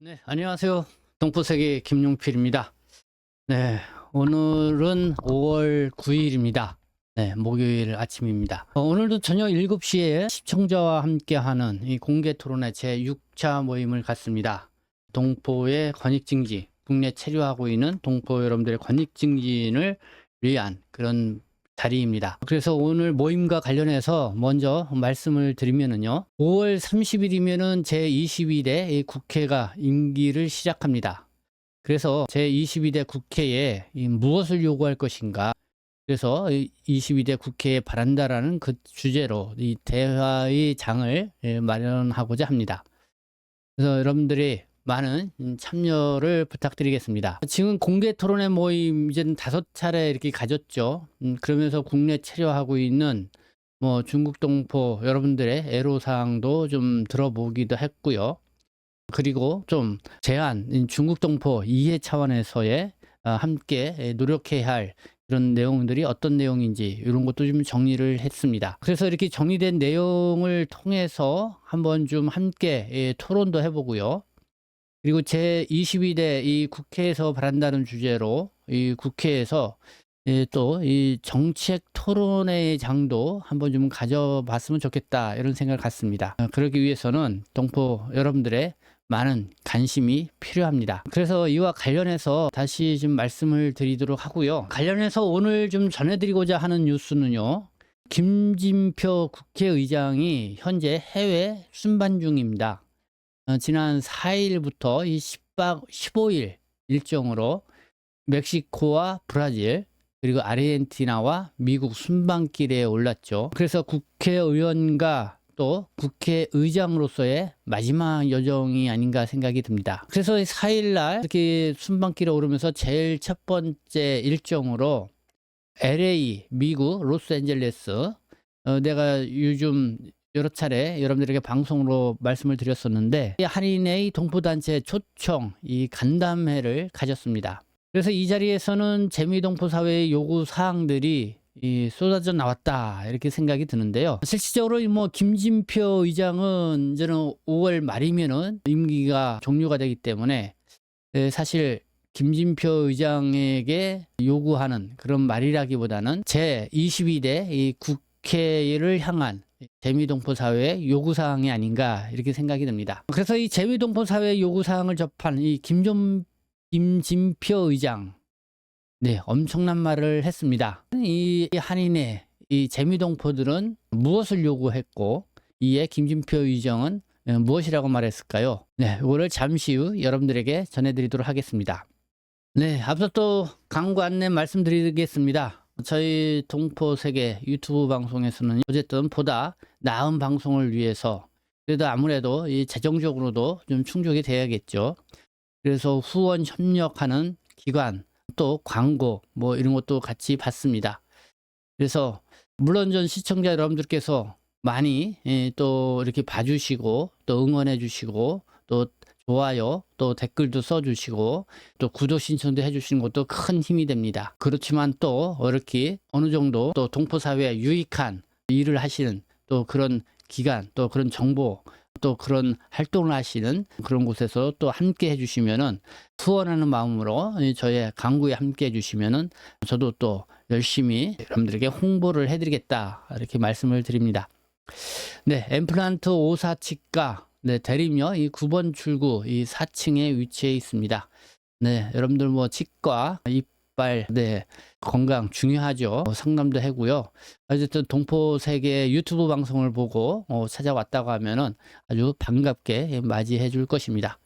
네, 안녕하세요. 동포세계 김용필입니다. 네, 오늘은 5월 9일입니다. 네, 목요일 아침입니다. 어, 오늘도 저녁 7시에 시청자와 함께하는 이 공개 토론회 제 6차 모임을 갖습니다. 동포의 권익증진, 국내 체류하고 있는 동포 여러분들의 권익증진을 위한 그런 자리입니다. 그래서 오늘 모임과 관련해서 먼저 말씀을 드리면은요. 5월 30일이면은 제22대 국회가 임기를 시작합니다. 그래서 제22대 국회에 이 무엇을 요구할 것인가. 그래서 이 22대 국회에 바란다라는 그 주제로 이 대화의 장을 예, 마련하고자 합니다. 그래서 여러분들이 많은 참여를 부탁드리겠습니다. 지금 공개 토론회 모임 이제는 다섯 차례 이렇게 가졌죠. 음, 그러면서 국내 체류하고 있는 뭐 중국 동포 여러분들의 애로사항도 좀 들어보기도 했고요. 그리고 좀 제한 중국 동포 이해 차원에서의 아, 함께 노력해야 할 그런 내용들이 어떤 내용인지 이런 것도 좀 정리를 했습니다. 그래서 이렇게 정리된 내용을 통해서 한번 좀 함께 예, 토론도 해보고요. 그리고 제 22대 이 국회에서 바란다는 주제로 이 국회에서 예, 또이 정책 토론의 장도 한번 좀 가져봤으면 좋겠다 이런 생각을 갖습니다. 어, 그러기 위해서는 동포 여러분들의 많은 관심이 필요합니다. 그래서 이와 관련해서 다시 좀 말씀을 드리도록 하고요. 관련해서 오늘 좀 전해드리고자 하는 뉴스는요. 김진표 국회의장이 현재 해외 순반 중입니다. 어, 지난 4일부터 이 10박 15일 일정으로 멕시코와 브라질 그리고 아르헨티나와 미국 순방길에 올랐죠. 그래서 국회의원과 또 국회의장으로서의 마지막 여정이 아닌가 생각이 듭니다. 그래서 4일날 이렇게 순방길에 오르면서 제일 첫 번째 일정으로 LA, 미국, 로스앤젤레스 어, 내가 요즘 여러 차례 여러분들에게 방송으로 말씀을 드렸었는데 한인의 동포단체 초청 이 간담회를 가졌습니다. 그래서 이 자리에서는 재미동포 사회의 요구 사항들이 이 쏟아져 나왔다 이렇게 생각이 드는데요. 실질적으로 뭐 김진표 의장은 이제는 5월 말이면은 임기가 종료가 되기 때문에 에, 사실 김진표 의장에게 요구하는 그런 말이라기보다는 제 22대 이 국회를 향한 재미동포 사회의 요구사항이 아닌가 이렇게 생각이 듭니다. 그래서 이 재미동포 사회의 요구사항을 접한 이 김좀, 김진표 의장, 네, 엄청난 말을 했습니다. 이 한인의 이 재미동포들은 무엇을 요구했고, 이에 김진표 의장은 무엇이라고 말했을까요? 네, 이거를 잠시 후 여러분들에게 전해드리도록 하겠습니다. 네, 앞서 또 광고 안내 말씀드리겠습니다. 저희 동포 세계 유튜브 방송에서는 어쨌든 보다 나은 방송을 위해서 그래도 아무래도 이 재정적으로도 좀 충족이 돼야겠죠. 그래서 후원 협력하는 기관 또 광고 뭐 이런 것도 같이 받습니다. 그래서 물론 전 시청자 여러분들께서 많이 예, 또 이렇게 봐주시고 또 응원해 주시고 또 좋아요, 또 댓글도 써주시고, 또 구독 신청도 해주시는 것도 큰 힘이 됩니다. 그렇지만 또 이렇게 어느 정도 또 동포사회에 유익한 일을 하시는 또 그런 기관, 또 그런 정보, 또 그런 활동을 하시는 그런 곳에서 또 함께 해주시면은 후원하는 마음으로 저의 강구에 함께 해주시면은 저도 또 열심히 여러분들에게 홍보를 해드리겠다 이렇게 말씀을 드립니다. 네, 엠플란트 오사 치과 네, 대림역 이 9번 출구 이 4층에 위치해 있습니다. 네, 여러분들 뭐 치과, 이빨, 네, 건강 중요하죠. 어, 상담도 해고요. 어쨌든 동포 세계 유튜브 방송을 보고 어, 찾아왔다고 하면은 아주 반갑게 맞이해 줄 것입니다.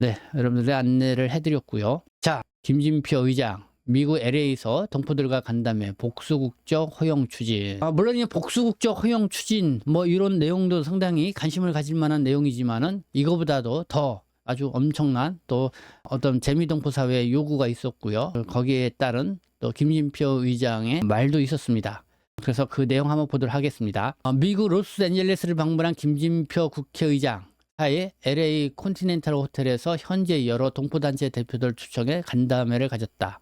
네, 여러분들의 안내를 해드렸고요. 자, 김진표 의장. 미국 LA에서 동포들과 간담회 복수국적 허용 추진. 아, 물론 이 복수국적 허용 추진 뭐 이런 내용도 상당히 관심을 가질 만한 내용이지만은 이거보다도 더 아주 엄청난 또 어떤 재미동포 사회의 요구가 있었고요. 거기에 따른 또 김진표 의장의 말도 있었습니다. 그래서 그 내용 한번 보도록 하겠습니다. 어, 미국 로스앤젤레스를 방문한 김진표 국회의장. 하에 LA 콘티넨탈 호텔에서 현재 여러 동포단체 대표들 추천해 간담회를 가졌다.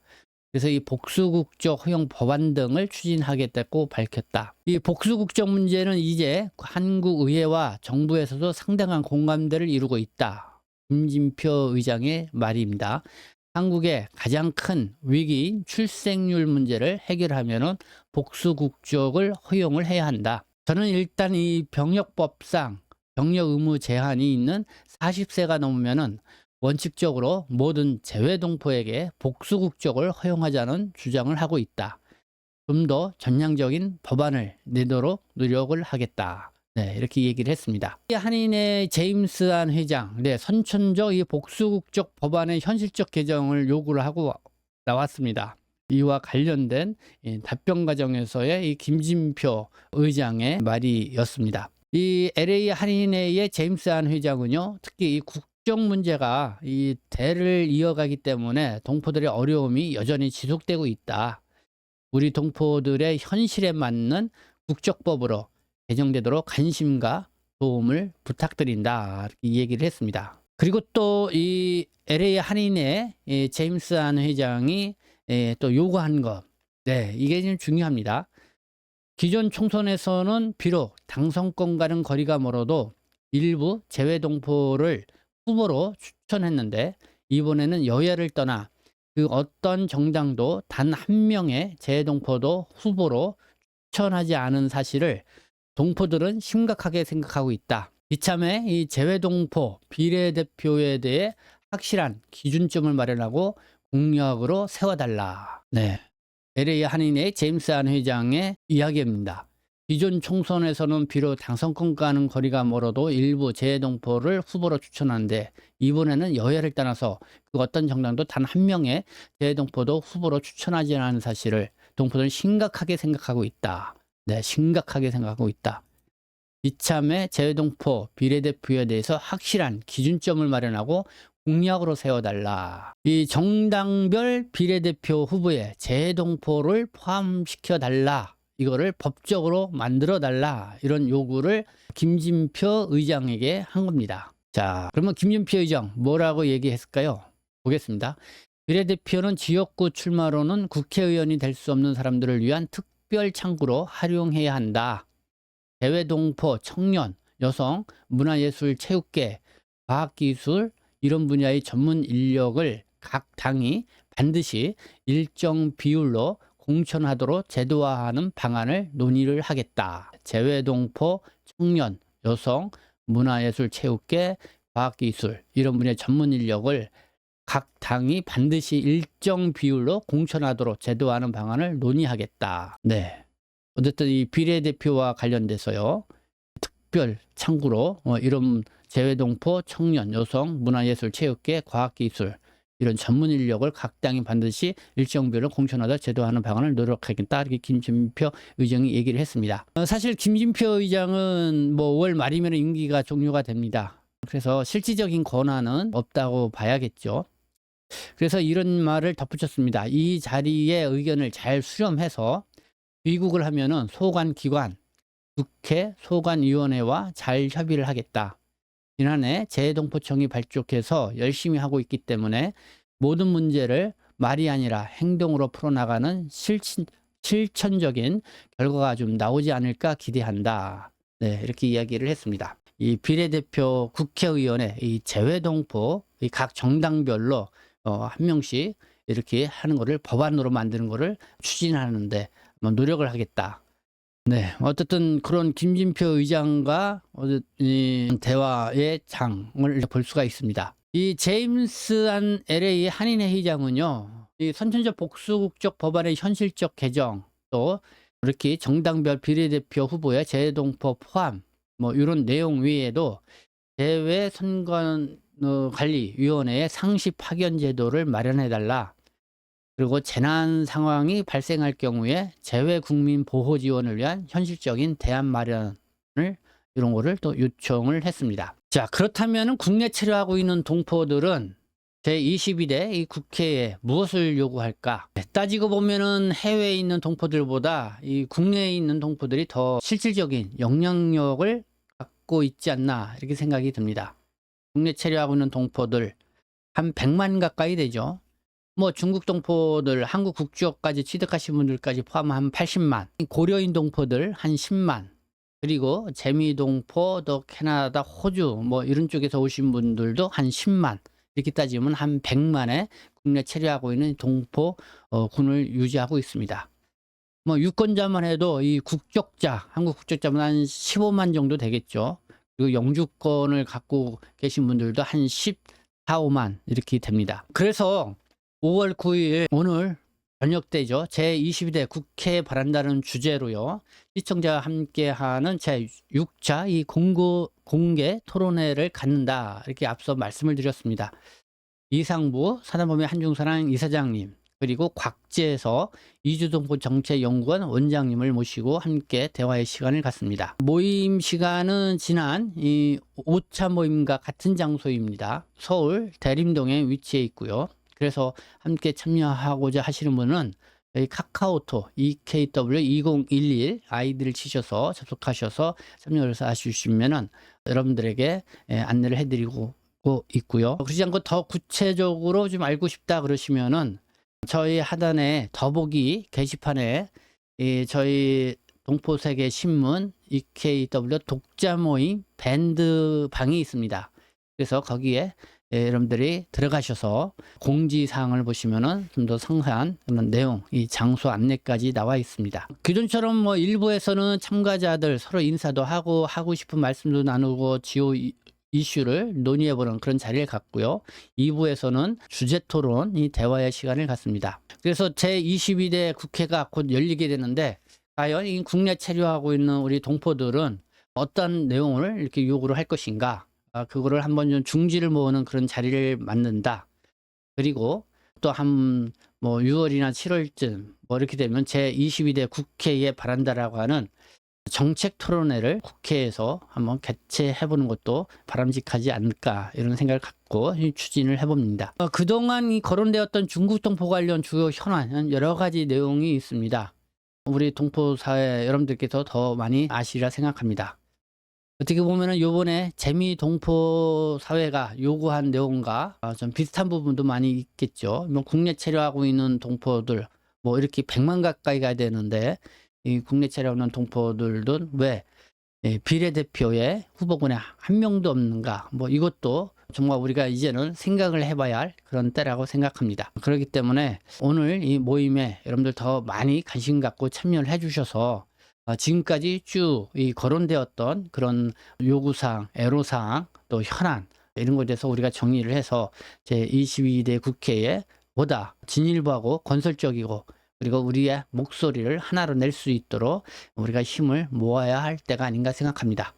그래서 이 복수국적 허용 법안 등을 추진하겠다고 밝혔다. 이 복수국적 문제는 이제 한국 의회와 정부에서도 상당한 공감대를 이루고 있다. 김진표 의장의 말입니다. 한국의 가장 큰 위기인 출생률 문제를 해결하면은 복수 국적을 허용을 해야 한다. 저는 일단 이 병역법상 병역 의무 제한이 있는 40세가 넘으면은 원칙적으로 모든 재외동포에게 복수 국적을 허용하자는 주장을 하고 있다. 좀 더 전향적인 법안을 내도록 노력을 하겠다. 네, 이렇게 얘기를 했습니다. 이 한인의 제임스한 회장, 네, 선천적 이 복수 국적 법안의 현실적 개정을 요구를 하고 나왔습니다. 이와 관련된 이 답변 과정에서의 이 김진표 의장의 말이었습니다. 이 LA 한인회의 제임스한 회장은요, 특히 이 국 적 문제가 이 대를 이어가기 때문에 동포들의 어려움이 여전히 지속되고 있다. 우리 동포들의 현실에 맞는 국적법으로 개정되도록 관심과 도움을 부탁드린다. 이렇게 얘기를 했습니다. 그리고 또 이 LA 한인회 이 제임스 한 회장이 예, 또 요구한 것. 네, 이게 좀 중요합니다. 기존 총선에서는 비록 당선권과는 거리가 멀어도 일부 재외동포를 후보로 추천했는데 이번에는 여야를 떠나 그 어떤 정당도 단 한 명의 재외동포도 후보로 추천하지 않은 사실을 동포들은 심각하게 생각하고 있다. 이참에 이 재외동포 비례대표에 대해 확실한 기준점을 마련하고 공약으로 세워달라. 네. LA 한인의 제임스 한 회장의 이야기입니다. 기존 총선에서는 비록 당선권과는 거리가 멀어도 일부 재외동포를 후보로 추천하는데 이번에는 여야를 떠나서 그 어떤 정당도 단 한 명의 재외동포도 후보로 추천하지 않은 사실을 동포들은 심각하게 생각하고 있다. 네, 심각하게 생각하고 있다. 이참에 재외동포 비례대표에 대해서 확실한 기준점을 마련하고 공약으로 세워달라. 이 정당별 비례대표 후보에 재동포를 포함시켜 달라. 이거를 법적으로 만들어 달라. 이런 요구를 김진표 의장에게 한 겁니다. 자, 그러면 김진표 의장 뭐라고 얘기했을까요? 보겠습니다. 비례대표는 지역구 출마로는 국회의원이 될 수 없는 사람들을 위한 특별 창구로 활용해야 한다. 대외 동포, 청년, 여성, 문화예술, 체육계, 과학기술, 이런 분야의 전문 인력을 각 당이 반드시 일정 비율로 공천하도록 제도화하는 방안을 논의를 하겠다. 재외동포, 청년, 여성, 문화예술, 체육계, 과학기술 이런 분야의 전문 인력을 각 당이 반드시 일정 비율로 공천하도록 제도화하는 방안을 논의하겠다. 네. 어쨌든 이 비례대표와 관련돼서요. 특별 창구로 어, 이런 재외동포, 청년, 여성, 문화예술, 체육계, 과학기술 이런 전문 인력을 각 당이 반드시 일정 비율로 공천하다 제도하는 방안을 노력하겠다 이렇게 김진표 의장이 얘기를 했습니다. 어, 사실 김진표 의장은 뭐 5월 말이면 임기가 종료가 됩니다. 그래서 실질적인 권한은 없다고 봐야겠죠. 그래서 이런 말을 덧붙였습니다. 이 자리의 의견을 잘 수렴해서 귀국을 하면은 소관 기관, 국회 소관위원회와 잘 협의를 하겠다. 지난해 재동포청이 발족해서 열심히 하고 있기 때문에 모든 문제를 말이 아니라 행동으로 풀어나가는 실천, 실천적인 결과가 좀 나오지 않을까 기대한다. 네, 이렇게 이야기를 했습니다. 이 비례대표 국회의원의 이 재외동포 이각 정당별로 어, 한 명씩 이렇게 하는 거를 법안으로 만드는 거를 추진하는데 뭐 노력을 하겠다. 네, 어쨌든 그런 김진표 의장과 어쨌든 이 대화의 장을 볼 수가 있습니다. 이 제임스 한 LA 한인회 회장은요, 이 선천적 복수국적 법안의 현실적 개정 또 이렇게 정당별 비례대표 후보의 재동포 포함 뭐 이런 내용 외에도 대외 선거 어, 관리위원회의 상시 파견 제도를 마련해 달라. 그리고 재난 상황이 발생할 경우에 재외 국민 보호 지원을 위한 현실적인 대안 마련을 이런 거를 또 요청을 했습니다. 자, 그렇다면 국내 체류하고 있는 동포들은 제22대 이 국회에 무엇을 요구할까? 네, 따지고 보면은 해외에 있는 동포들보다 이 국내에 있는 동포들이 더 실질적인 영향력을 갖고 있지 않나 이렇게 생각이 듭니다. 국내 체류하고 있는 동포들 한 100만 가까이 되죠. 뭐 중국 동포들 한국 국적까지 취득하신 분들까지 포함한 80만 고려인 동포들 한 10만 그리고 재미동포, 또 캐나다, 호주 뭐 이런 쪽에서 오신 분들도 한 10만 이렇게 따지면 한 100만의 국내 체류하고 있는 동포 어, 군을 유지하고 있습니다. 뭐 유권자만 해도 이 국적자, 한국 국적자만 한 15만 정도 되겠죠. 그리고 영주권을 갖고 계신 분들도 한 14, 5만 이렇게 됩니다. 그래서 5월 9일 오늘 저녁 때죠. 제22대 국회에 바란다는 주제로요. 시청자와 함께하는 제6차 이 공고, 공개 토론회를 갖는다. 이렇게 앞서 말씀을 드렸습니다. 이상부 사단법인 한중사랑 이사장님 그리고 곽재에서 이주동포 정책연구원 원장님을 모시고 함께 대화의 시간을 갖습니다. 모임 시간은 지난 이 5차 모임과 같은 장소입니다. 서울 대림동에 위치해 있고요. 그래서 함께 참여하고자 하시는 분은 여기 카카오톡 E EKW2011 아이디를 치셔서 접속하셔서 참여를 하시면은 여러분들에게 예, 안내를 해드리고 있고요. 그러지 않고 더 구체적으로 좀 알고 싶다 그러시면은 저희 하단에 더보기 게시판에 이 저희 동포세계 신문 EKW 독자 모임 밴드 방이 있습니다. 그래서 거기에 예, 여러분들이 들어가셔서 공지사항을 보시면은 좀 더 상세한 그런 내용, 이 장소 안내까지 나와 있습니다. 기존처럼 뭐 일부에서는 참가자들 서로 인사도 하고 하고 싶은 말씀도 나누고 지오 이- 이슈를 논의해보는 그런 자리를 갖고요. 2부에서는 주제 토론, 이 대화의 시간을 갖습니다. 그래서 제22대 국회가 곧 열리게 되는데 과연 이 국내 체류하고 있는 우리 동포들은 어떤 내용을 이렇게 요구를 할 것인가? 아, 그거를 한번 좀 중지를 모으는 그런 자리를 만든다. 그리고 또 한 뭐 6월이나 7월쯤 뭐 이렇게 되면 제 22대 국회에 바란다라고 하는 정책 토론회를 국회에서 한번 개최해 보는 것도 바람직하지 않을까 이런 생각을 갖고 이 추진을 해봅니다. 어, 그동안 이 거론되었던 중국 동포 관련 주요 현안 여러 가지 내용이 있습니다. 우리 동포 사회 여러분들께서 더 많이 아시리라 생각합니다. 어떻게 보면은 요번에 재미 동포 사회가 요구한 내용과 아, 좀 비슷한 부분도 많이 있겠죠. 뭐 국내 체류하고 있는 동포들 뭐 이렇게 100만 가까이 가야 되는데 이 국내 체류하는 동포들도 왜 예, 비례대표의 후보군에 한 명도 없는가 뭐 이것도 정말 우리가 이제는 생각을 해봐야 할 그런 때라고 생각합니다. 그렇기 때문에 오늘 이 모임에 여러분들 더 많이 관심 갖고 참여를 해주셔서 어, 지금까지 쭉 이 거론되었던 그런 요구사항, 애로사항, 또 현안 이런 것에 대해서 우리가 정리를 해서 제 22대 국회에 보다 진일보하고 건설적이고 그리고 우리의 목소리를 하나로 낼 수 있도록 우리가 힘을 모아야 할 때가 아닌가 생각합니다.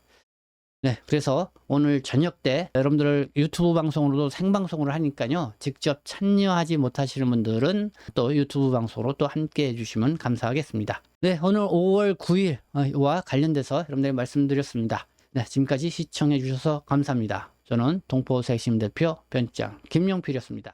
네, 그래서 오늘 저녁 때 여러분들 유튜브 방송으로도 생방송을 하니까요. 직접 참여하지 못하시는 분들은 또 유튜브 방송으로 또 함께 해주시면 감사하겠습니다. 네, 오늘 5월 9일과 관련돼서 여러분들에게 말씀드렸습니다. 네, 지금까지 시청해 주셔서 감사합니다. 저는 동포색심 대표 변장 김용필이었습니다.